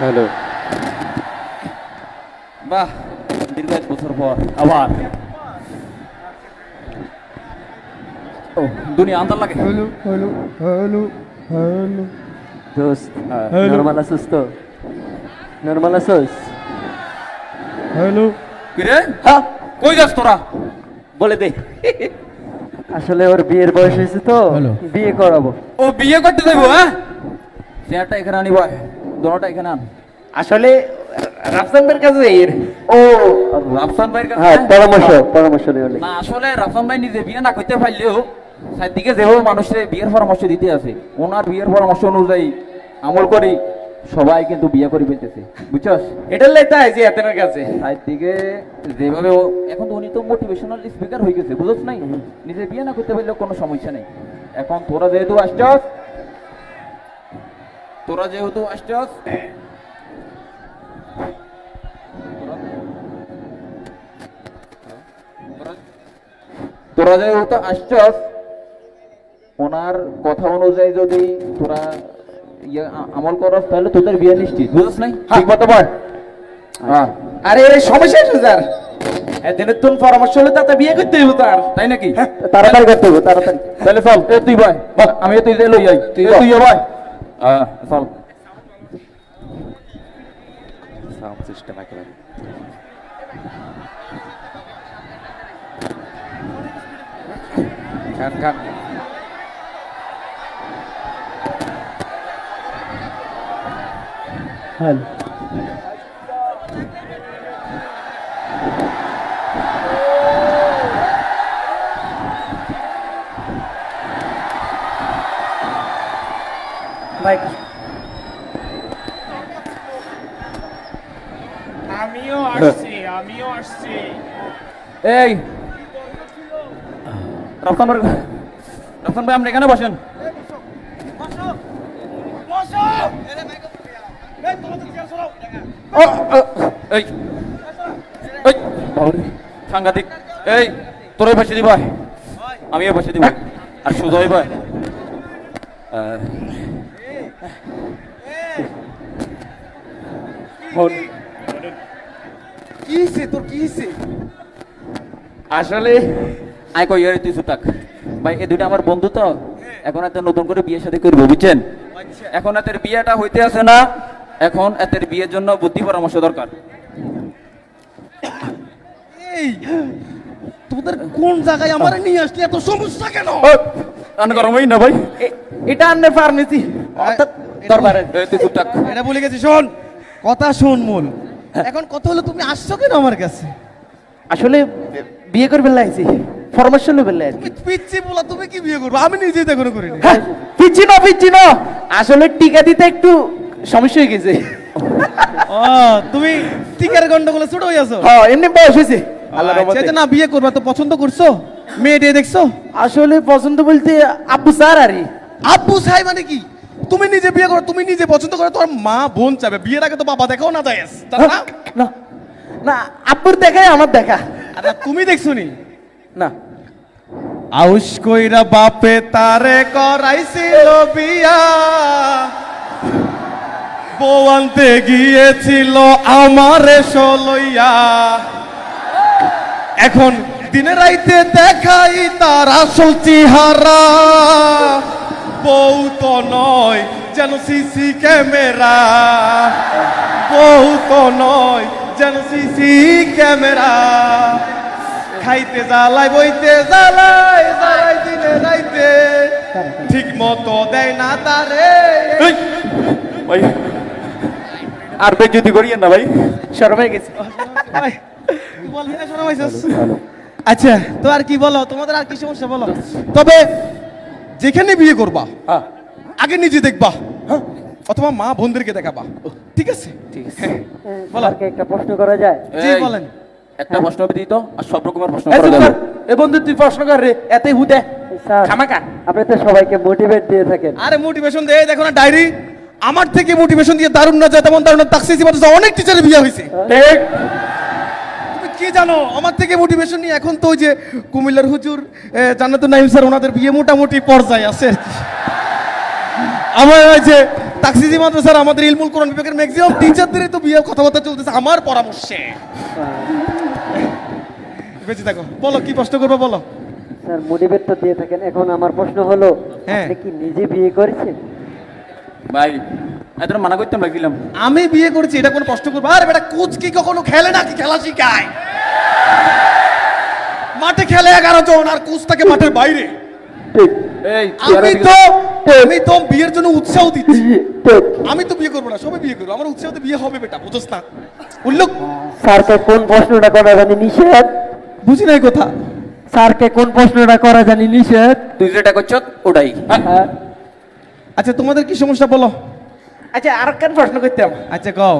Hello. বাহ দীর্ঘ এক বছর পর আবার। ও দুনিয়া আন্দার লাগে। Hello hello hello hello. দোস্ত। নর্মাল আসুস তো? নর্মাল আসুস হ্যালো। কিরে? হ্যাঁ কই যাস তোরা? বলে দে। আসলে ওর বিয়ের বয়স হয়েছে তো বিয়ে করাবো। ও বিয়ে করতে দেবো হ্যাঁ? চেয়ারটা এখানে আনি ভাই দোনোটা এখানে আন। আসলে রাফসান ভাইয়ের কাছে ও রাফসান ভাইয়ের কাছে হ্যাঁ? পরামর্শ পরামর্শ না আসলে রাফসান ভাই নিজে বিয়ে না করতে পারলেও চারদিকে যেভাবে মানুষের বিয়ের পরামর্শ দিতে আছে ওনার বিয়ের পরামর্শ অনুযায়ী আমল করি সবাই কিন্তু বিয়ে করে ফেলতেছে। বুঝছস? এটার লাই তাই যে এতনের কাছে। চারদিকে যেভাবে এখন তো উনি তো মোটিভেশনাল স্পিকার হয়ে গেছে বুঝছ নাই? নিজে বিয়ে না করতে পারলেও কোনো সমস্যা নেই। এখন তোরা যেহেতু আসছস তোরা যেহেতু আসছস তোরা যেহেতু আসছস ওনার কথা অনুযায়ী যদি তোরা ইয়ে আমল করস তাহলে তোদের বিয়ে নিশ্চিত বুঝছ নাই? ঠিক মতো বল। হ্যাঁ। আরে সমস্যা আছে স্যার। এদিনের তুন পরামর্শ হলে তাতে বিয়ে করতে হইব তার তাই নাকি? তাড়াতাড়ি করতে হবে তাড়াতাড়ি। তাহলে চল। তুই ভাই আমি তুই লই যাই তুই তুই ভাই হ্যাঁ চল সাউন্ড সিস্টেম একেবারে খান খান হ্যালো ভাই। আমিও আসছি আমিও আসছি। এই। রফতান ভাই রফতান ভাই আপনি এখানে বসেন। এই। এই। সাংঘাতিক। এই তোরাই বসে দি ভাই আমিও বসে দিব। আর সুজয় ভাই। ফোন কি হইছে? তোর কি হইছে? আসলে আই কই ইয়ারে তুই সুতাক। ভাই এই দুইটা আমার বন্ধু তো। এখন এত নতুন করে বিয়ে শাদী করব বুঝছেন? এখন এতের বিয়েটা হইতে আছে না। এখন এতের বিয়ের জন্য বুদ্ধি পরামর্শ দরকার। এই তোদের কোন জায়গায় আমার নিয়ে আসলি? এত সমস্যা কেন? আন গরম হই না ভাই? এটা আন্নে ফার্মেসি অর্থাৎ দরবারে। তুই সুতাক। এটা বলে গেছি শোন। কথা শোন মূল। এখন কথা হলো তুমি আসছো কেন আমার কাছে? আসলে বিয়ে করবে লাইছি পরামর্শ নেবে লাই পিচ্ছি বলা তুমি কি বিয়ে করবে? আমি নিজেই তো এখনও করিনি। পিচ্ছি না পিচ্ছি না। আসলে টিকা দিতে একটু সমস্যা হয়ে গেছে। ও তুমি টিকার গন্ডগোলে ছোট হয়ে আছো? হ্যাঁ এমনি বয়স হয়েছে। আল্লাহর আচ্ছা, রহমতে। আচ্ছা, না বিয়ে করবা তো পছন্দ করছ? মেয়ে দিয়ে দেখছ? আসলে পছন্দ বলতে আব্বু স্যার আরে আব্বু সাই মানে কি? তুমি নিজে বিয়ে করো তুমি নিজে পছন্দ করো তোমার মা বোন চাবে। বিয়ের আগে তো বাবা দেখাও না যায়। না না? আব্বুর দেখাই আমার দেখা আর তুমি দেখছ নি? না। আউস কইরা বাপে তারে করাইছিল বিয়া। বউ আনতে গিয়েছিল আমারে সলইয়া। এখন দিনে রাইতে দেখাই তার আসল চেহারা। বউ তো নয় যেন সিসি ক্যামেরা। বউ তো নয় যেন সিসি ক্যামেরা। খাইতে জ্বালাই বইতে জ্বালাই জ্বালাই দিনে রাইতে। ঠিক মতো দেয় না তারে। ভাই আর ভাই যদি করিয়েন না ভাই। শরম হয়ে গেছে। ভাই, তুই বলবি না শোনা পাইছস? আচ্ছা তো আর কি বলো? তোমাদের আর কি সমস্যা বলো? তবে যেখানে বিয়ে করবা হ্যাঁ। আগে নিজে দেখবা হ্যাঁ? অথবা মা বোনদেরকে দেখাবা। ঠিক আছে? ঠিক আছে। বলো। একটা প্রশ্ন করা যায়? জি বলেন। একটা প্রশ্ন দিত আর সব রকমের প্রশ্ন করা যাবে। এ বন্ধু তুই প্রশ্ন কর রে এতই হুদে। খামাকা। আপনি তো সবাইকে মোটিভেট দিয়ে থাকেন। আরে মোটিভেশন দে দেখো না ডায়েরি আমার থেকে মোটিভেশন দিয়ে দারুণ না যায় তেমন দারুণ তাকসিসি অনেক টিচারের বিয়ে হয়েছে। ঠিক। কি জানো? আমার থেকে মোটিভেশন নিয়ে এখন তো ওই যে কুমিল্লার হুজুর জান্নাতুল নাইম স্যার ওনাদের বিয়ে মোটামুটি পর্যায়ে আছে আর কি। আমার ওই যে তাকসিজি মাদ্রাসার আমাদের ইলমুল কোরআন বিভাগের ম্যাক্সিমাম টিচারদেরই তো বিয়ে কথাবার্তা চলতেছে আমার পরামর্শে। বেঁচে থাকো। বলো কি প্রশ্ন করব বলো? স্যার মোটিভেট তো দিয়ে থাকেন। এখন আমার প্রশ্ন হলো হ্যাঁ। আপনি কি নিজে বিয়ে করেছেন? ভাই এত মানা করতাম লাগছিলাম আমি বিয়ে করেছি এটা কোনো প্রশ্ন করব। আর বেটা কোচ কি কখনো খেলে নাকি? খেলা শিখায়। মাঠে খেলে এগারো জন আর কোচ থাকে মাঠের বাইরে। আমি তো আমি তো বিয়ের জন্য উৎসাহ দিচ্ছি। আমি তো বিয়ে করব না সবাই বিয়ে করব। আমার উৎসাহতে বিয়ে হবে বেটা বুঝোস না। উল্লেখ স্যারকে কোন প্রশ্নটা করা জানি নিষেধ? বুঝি নাই কথা। স্যারকে কোন প্রশ্নটা করা জানি নিষেধ? তুই যেটা করছ ওটাই। হ্যাঁ। আচ্ছা তোমাদের কি সমস্যা বলো? আচ্ছা আর কেন প্রশ্ন করতাম। আচ্ছা কও।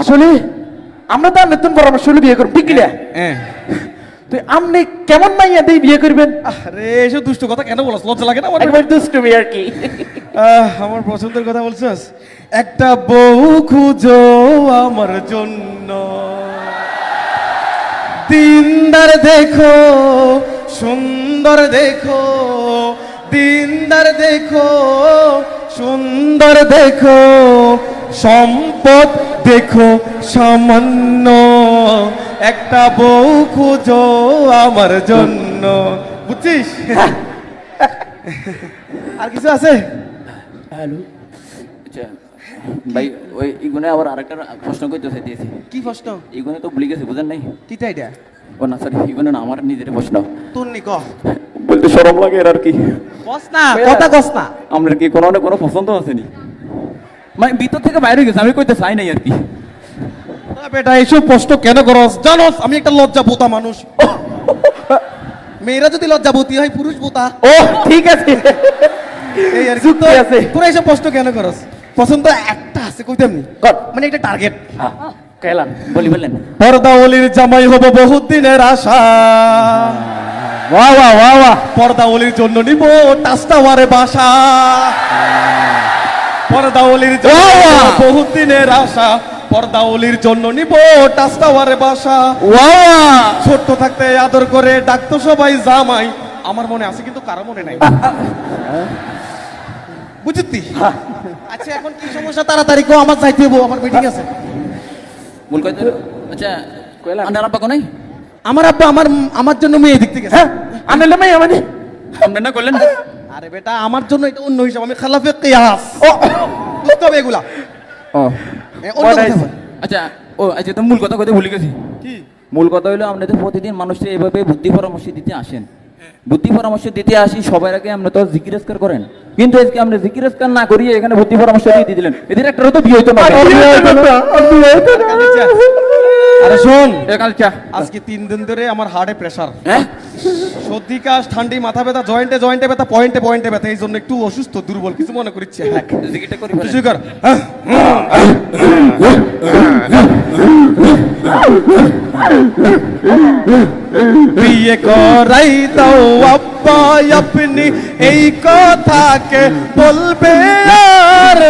আসলে আমরা তো নতুন পরামর্শ হলে বিয়ে করব ঠিক হ্যাঁ তুই আপনি কেমন মাইয়া দিয়ে বিয়ে করবেন? আরে এসব দুষ্ট কথা কেন বলছ? লজ্জা লাগে না আমার? একবার দুষ্টুমি আর কি। আমার পছন্দের কথা বলছিস? একটা বউ খুঁজো আমার জন্য। দিনদার দেখো সুন্দর দেখো দিনদার দেখো সুন্দর দেখো সম্পদ দেখো সামান্য। একটা বউ খুঁজো আমার জন্য। বুঝছিস? আর কিছু আছে? আচ্ছা ভাই ওই ইগুনে আবার আরেকটা প্রশ্ন করতে চাইতেছি কি প্রশ্ন? ইগুনে তো ভুলে গেছে বুঝেন নাই? কিটা এটা? ও না সরি ইগুনে না আমার নিজের প্রশ্ন। তোর নি বলতে সরম লাগে এর আর কি। কস না কথা কস না আপনার কি কোনো না কোনো পছন্দ আসেনি মানে ভিতর থেকে বাইরে গেছে আমি কইতে চাই নাই আর কি। বেটা এইসব প্রশ্ন কেন করস? জানোস আমি একটা লজ্জা বোতা মানুষ। মেয়েরা যদি লজ্জা বোতি হয় পুরুষ বোতা ও ঠিক আছে। এই আর আছে। তোরা এইসব প্রশ্ন কেন করস? পছন্দ একটা আছে কইতাম নি কর। মানে একটা টার্গেট কেলাম বলি বললেন পর্দা অলির জামাই হব বহুত দিনের আশা। বাহ বাহ বাহ বাহ পর্দা অলির জন্য নিব টাস্টাওয়ারে বাসা। পর্দা অলির জন্য বহুত দিনের আশা। পর্দা অলির জন্য নিব টাস্টাওয়ারে বাসা। ছোট্ট থাকতে আদর করে ডাকতো সবাই জামাই। আমার মনে আছে কিন্তু কারও মনে নাই। বুঝতি আচ্ছা এখন কি সমস্যা? তাড়াতাড়ি কো আমার যাইতে হব আমার মিটিং আছে। ভুল কইতে আচ্ছা কইলাম আন্ডার আব্বা কোনাই আমার আব্বা আমার আমার জন্য মেয়ে দেখতে গেছে। হ্যাঁ? আনলে মাইয়া মানে আপনি না করলেন আরে বেটা আমার জন্য এটা অন্য হিসাব। আমি খালাফে কিয়াস। ও বুঝতে হবে এগুলা। ও। আচ্ছা ও আচ্ছা তো মূল কথা কইতে ভুলে গেছি। কি? মূল কথা হলো আপনাদের প্রতিদিন মানুষকে এভাবে বুদ্ধি পরামর্শ দিতে আসেন। বুদ্ধি পরামর্শ দিতে আসি সবার আগে আমরা তো জিকিরস্কার করেন। কিন্তু আজকে আমরা জিকিরস্কার না করিয়ে এখানে বুদ্ধি পরামর্শ দিয়ে দিলেন। এদের একটা তো বিয়ে হইতো না। আচ্ছা। আরে শোন। আজকে তিন দিন ধরে আমার হার্টে প্রেসার হ্যাঁ সর্দি কাশ ঠান্ডি মাথা ব্যথা জয়েন্টে জয়েন্টে ব্যথা পয়েন্টে পয়েন্টে ব্যথা এই জন্য একটু অসুস্থ দুর্বল কিছু মনে করিচ্ছে কিছু। কর হ্যাঁ। বিয়ে করাই দাও আব্বা আপনি এই কথাকে বলবে আর।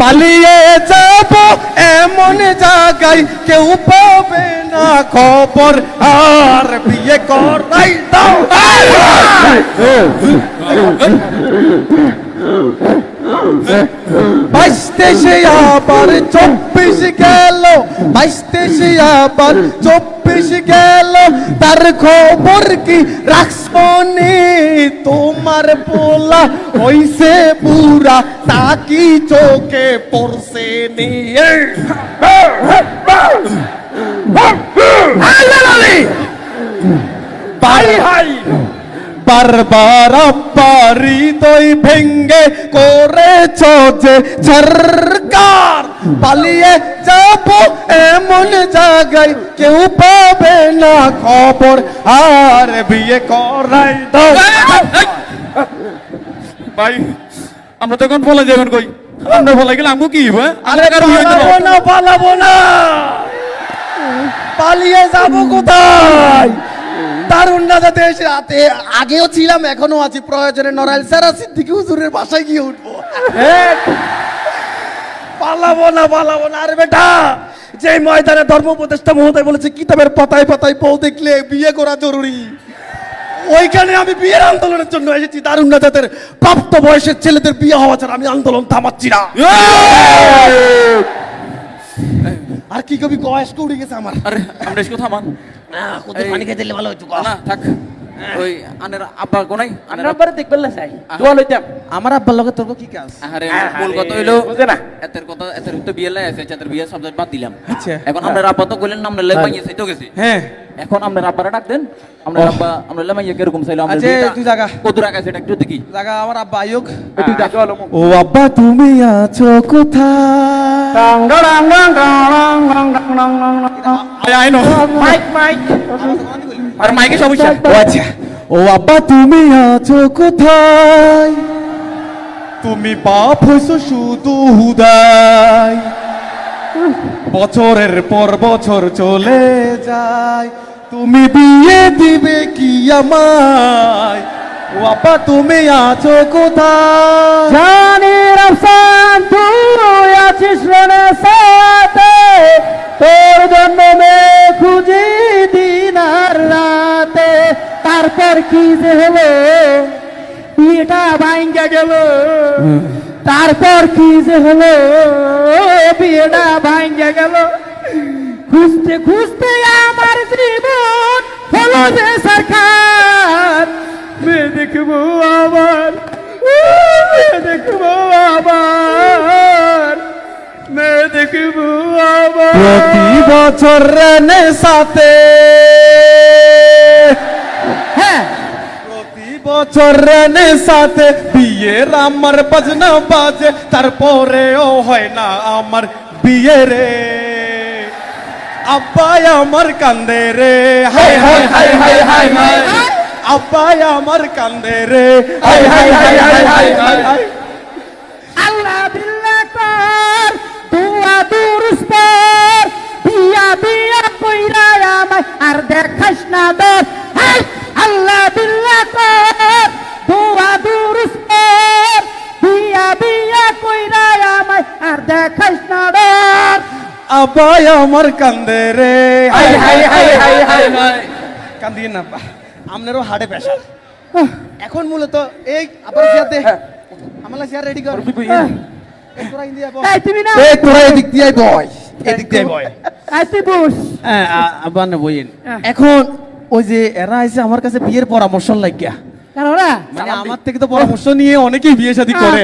পালিয়ে যাব এমন জায়গায় কেউ পাবে না খবর আর বিয়ে করাই দাও বাইশতে সে আবার চব্বিশ গেল, বাইশতে সে আবার চব্বিশ গেল। তার খবর কি রাখবনি তোমার পোলা হইছে পুরা তা কি চোখে পড়ছে নিয়ে? বাই হাই। বারবার আব্বার হৃদয় ভেঙ্গে করেছ যে সরকার। পালিয়ে যাব এমন জায়গায় কেউ পাবে না খবর। আর বিয়ে করাই দাও ভাই আমরা তখন বলে যাবেন কই? আমরা বলে গেলে আমগো কি আরে পালাবো না পালাবো না। পালিয়ে যাব কোথায়? দারুণ না যাতে এসে রাতে আগেও ছিলাম এখনও আছি। প্রয়োজনে নরাইল সারা সিদ্দিকি হুজুরের বাসায় গিয়ে উঠবো। পালাবো না পালাবো না। আরে বেটা যে ময়দানে ধর্ম উপদেষ্টা মহোদয় বলেছে কিতাবের পাতায় পাতায় বউ দেখলে বিয়ে করা জরুরি। ওইখানে আমি বিয়ের আন্দোলনের জন্য এসেছি। দারুণ না জাতের প্রাপ্ত বয়সের ছেলেদের বিয়ে হওয়া ছাড়া আমি আন্দোলন থামাচ্ছি না। আর কি কবি বয়স্ক উঠে গেছে আমার। আরে আমরা থামান কোথায় পানি খেতে দিলে ভালো হইতো না থাক। ওই আনের আব্বা কোনাই আনের আমরা পরে দেখবেন না চাই দোয়া লইতাম আমার আব্বার লগে তোর কি কাজ আরে মূল কথা হইল বুঝে না। এতের কথা এতের তো বিয়ে লাই আছে এতের বিয়ে সাবজেক্ট বাদ দিলাম আচ্ছা। এখন আমরা আব্বা তো কইলেন আমরা লাই পাইয়ে সেটাও গেছি হ্যাঁ এখন আমরা আব্বারা ডাক দেন আমরা আব্বা আমরা লাই মাইয়া কীরকম চাইলো আমরা আচ্ছা, তুই জাগা। কত রাখা সেটা একটু দেখি জায়গা আমার আব্বা আয়োগ একটু দেখো হলো ও আব্বা তুমি আছো কোথায় মাইক মাইক আর মাইকে সমস্যা ও আচ্ছা। ও আব্বা তুমি আছো কোথায়? তুমি বাপ হইছো শুধু হুদাই। বছরের পর বছর চলে যায়। তুমি বিয়ে দিবে কি আমায়? ও আব্বা তুমি আছো কোথায়? জানির আফসান তুই আছিস সাথে। তোর জন্য মে খুঁজি রাতে তারপর কি যে হলো? বিয়েটা ভাঙ্গা গেল। তারপর কি যে হলো? বিয়েটা ভাঙ্গা গেল। খুঁজতে খুঁজতে আমার জীবন হলো যে সরকার মেয়ে দেখব আবার দেখব আবার মেয়ে দেখব আবার। প্রতি বছর সাথে। বছর সাথে বিয়ের আমার বাজনা বাজে, তারপরেও হয় না আমার বিয়ে রে। আব্বাই আমার কান্দে রে। হাই হাই হাই হাই হাই হাই। আব্বাই আমার কান্দে রে। হাই হাই হাই হাই হাই হাই। আল্লাহ বিল্লাহ কর, দুয়া দুরুস পর, বিয়া বিয়া কইরা আমায় আর দেখাস না দর। আব্বাই আমার কান্দে রে। হাই হাই হাই হাই হাই হাই কান্দিয়ে না আপনারও হাড়ে পেশা এখন মূলত এই আবার চেয়ারতে আমার চেয়ার রেডি কর। তোরা ইন্ডিয়া বল এই তুমি না। এই তোরা এদিক দিয়ে বয় এদিক দিয়ে বয় এই তুই বস। আবার না বইয়েন এখন ওই যে এরা এসে আমার কাছে বিয়ের পরামর্শ লাগিয়া মানে আমার থেকে তো পরামর্শ নিয়ে অনেকেই বিয়ে শাদী হ্যাঁ, করে।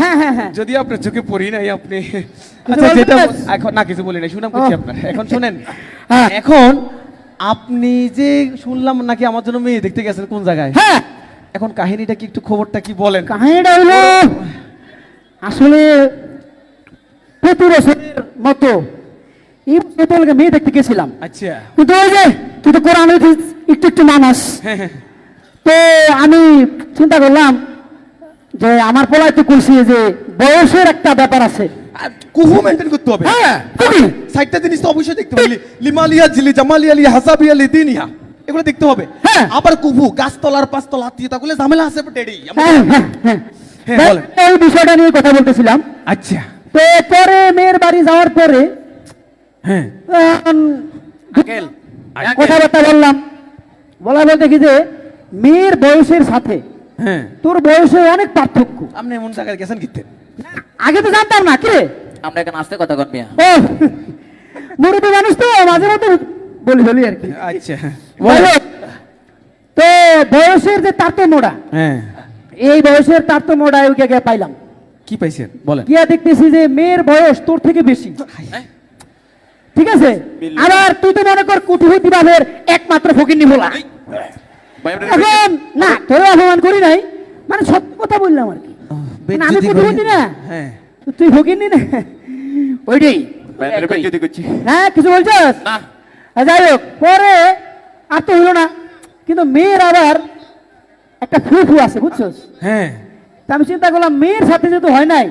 হ্যাঁ হ্যাঁ হ্যাঁ। যদি আপনার চোখে পড়ি নাই আপনি। আচ্ছা যেটা এখন না কিছু বলি না শুনাম করছি আপনার। এখন শুনেন হ্যাঁ। এখন আপনি যে শুনলাম নাকি আমার জন্য মেয়ে দেখতে গেছেন কোন জায়গায়? হ্যাঁ। এখন কাহিনীটা কি একটু খবরটা কি বলেন? কাহিনীটা হলো আসলে মতো এই মেয়ে দেখতে গেছিলাম। আচ্ছা। কিন্তু ওই যে তুই তো কোরআন একটু একটু মানুষ হ্যাঁ, হ্যাঁ। তো আমি চিন্তা করলাম যে আমার পোলায় তো যে বয়সের একটা ব্যাপার আছে। কুহু মেনটেন করতে হবে। হ্যাঁ সাইটটা জিনিস তো অবশ্যই দেখতে হবে। লিমালিয়া জিলি জামালি আলী হাসাবি আলী দিনিয়া এগুলো দেখতে হবে। হ্যাঁ। আবার কুহু গাছতলার পাঁচতলা ঝামেলা আছে ডেডি হ্যাঁ হ্যাঁ হ্যাঁ। হ্যাঁ। এই বিষয়টা নিয়ে কথা বলতেছিলাম। আচ্ছা। তো পরে মেয়ের বাড়ি যাওয়ার পরে হ্যাঁ। কথাবার্তা বললাম। বলা বলতে কি যে মেয়ের বয়সের সাথে হ্যাঁ। তোর বয়সের অনেক পার্থক্য। আপনি এমন জায়গায় গেছেন কিতে? আগে তো জানতাম না কি রে আমরা এখানে আসতে কথা কন মিয়া। ও মুরব্বী মানুষ তো মাঝে মধ্যে বলি বলি আর কি। আচ্ছা। তো বয়সের যে তারতম্যটা হ্যাঁ। এই বয়সের তারতম্যটা ওকে গিয়ে পাইলাম। কি পাইছেন? বলেন। গিয়া দেখতেছি যে মেয়ের বয়স তোর থেকে বেশি। হ্যাঁ? ঠিক আছে? আবার তুই তো মনে কর কুটুহতি বাবের একমাত্র ভাই, আমরা- এখন না তোর অপমান করি নাই মানে সত্য কথা বললাম আর কি। মানে আমি কুটুহতি না। হ্যাঁ। তুই ফকিন্নি না? ওইটাই। হ্যাঁ কিছু বলছস? যাই হোক পরে আর তো হলো না। কিন্তু মেয়ের আবার একটা ফুফু আছে বুঝছস? হ্যাঁ। তা আমি চিন্তা করলাম মেয়ের সাথে যেহেতু হয় নাই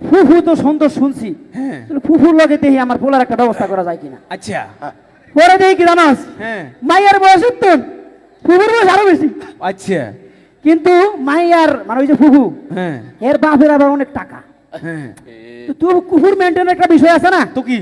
ফুফু তো সুন্দর শুনছি। হ্যাঁ। ফুফুর লগে দেখি আমার পোলার একটা ব্যবস্থা করা যায় কিনা। আচ্ছা। পরে দেখি কি জানাস? হ্যাঁ। মাইয়ার বয়স তো ফুফুর বয়স আরও বেশি। আচ্ছা। কিন্তু মাইয়ার মানে ওই যে ফুফু হ্যাঁ। এর বাপের আবার অনেক টাকা। হ্যাঁ। তো তুই কুকুর মেনটেন একটা বিষয় আছে না? তো কি?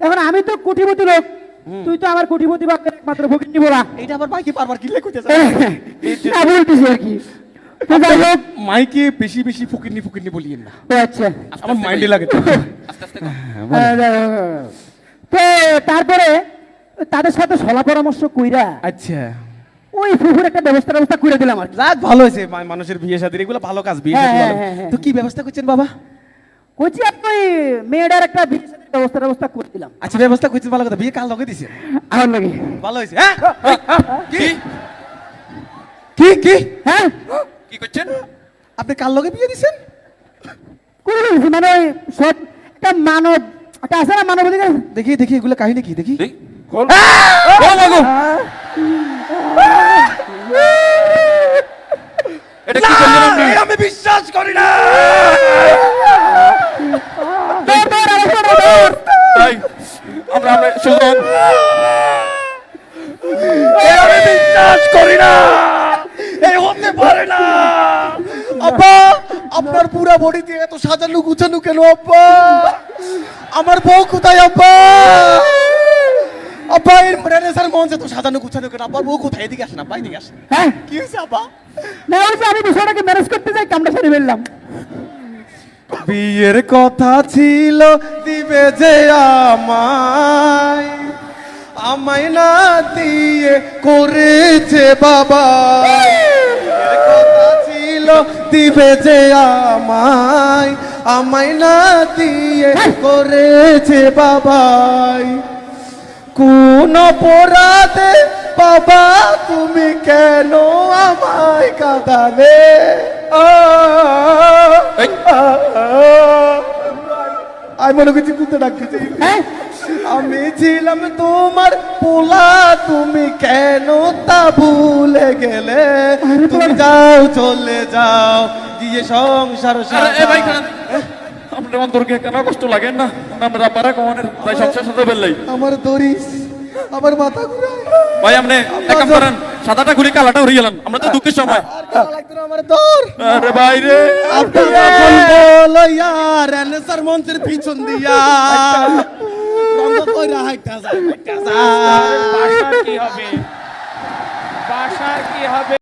এখন আমি তো কোটিপতি লোক তুই তো আমার কোটিপতি বাপের একমাত্র ফকির নিবো না। এইটা আবার বাইকে বারবার কিলে তা বলতেছি আর কি। হোক। মাইকে বেশি বেশি ফুকিনি ফুকিনি বলিয়েন না। আচ্ছা। আমার মাইন্ডে লাগে তো। আস্তে আস্তে হ্যাঁ, তো তারপরে তাদের সাথে সলা পরামর্শ কইরা আচ্ছা। ওই ফুফুর একটা ব্যবস্থা ব্যবস্থা করে দিলাম আর কি। যাক ভালো হয়েছে মা- মানুষের বিয়ে শাদীর এগুলো ভালো কাজ বিয়ে হ্যাঁ, শাদী ভালো। হ্যাঁ, হ্যাঁ, তো কি ব্যবস্থা করছেন বাবা? কইছি আপনি ওই মেয়েটার একটা বিয়ে শাদীর ব্যবস্থা ব্যবস্থা করে দিলাম। আচ্ছা ব্যবস্থা করছেন ভালো কথা। বিয়ে কাল লগে দিছেন? আমার লাগে। ভালো হয়েছে হ্যাঁ? কি? কি কি? হ্যাঁ? কি করছেন? আপনি কাল লগে বিয়ে দিছেন? করে দিয়েছি মানে ওই সব একটা মানব একটা আছে না মানব অধিকার? দেখি দেখি এগুলো কাহিনী কি? দেখি। দেখ। খোল। ও মাগো এটা কি আমি বিশ্বাস করি না। আমরা সুজন আমি বিশ্বাস করি না। এই হতে পারে না। আব্বা আপনার পুরো বডিতে এত সাজানো গুছানো কেন আব্বা আমার বউ কোথায় আব্বা আব্বা এই রেনেসার মঞ্চে তো সাজানো গুছানো কেন আব্বার বউ কোথায়? এদিকে আসেন আব্বা এদিকে আসেন। হ্যাঁ? কি হয়েছে আব্বা? না যে আমি বিষয়টাকে ম্যানেজ করতে যাই কামটা সারি ফেললাম। বিয়ের কথা ছিল দিবে যে আমায়। আমায় না দিয়ে করেছে বাবা। বিয়ের কথা ছিল দিবে যে আমায়। আমায় না দিয়ে করেছে বাবাই। কোন অপরাধে বাবা তুমি কেন আমায় কাঁদালে? আমি মনে করছি কুত্তে ডাকতেছি হ্যাঁ। আমি ছিলাম তোমার পোলা তুমি কেন তা ভুলে গেলে? তুমি যাও চলে যাও গিয়ে সংসার আরে সাজাও। অন্তরকে কেন কষ্ট লাগে না? আমরা পারা কমানের তাই সংসার সাথে ফেললাই আমার দরিস আমার মাথা ঘুরায়। ভাই আপনি এক করেন সাদাটা ঘুরে কালাটা উড়ে গেলেন আমরা তো দুঃখের সময়। আমার দর আরে ভাই রে। আপনি এখন বলো ইয়ার এনএসআর মঞ্চের পিছন দিয়া। রঙ্গ কইরা হাইটা যায় হাইটা যায়। বাসার কি হবে? বাসার কি হবে?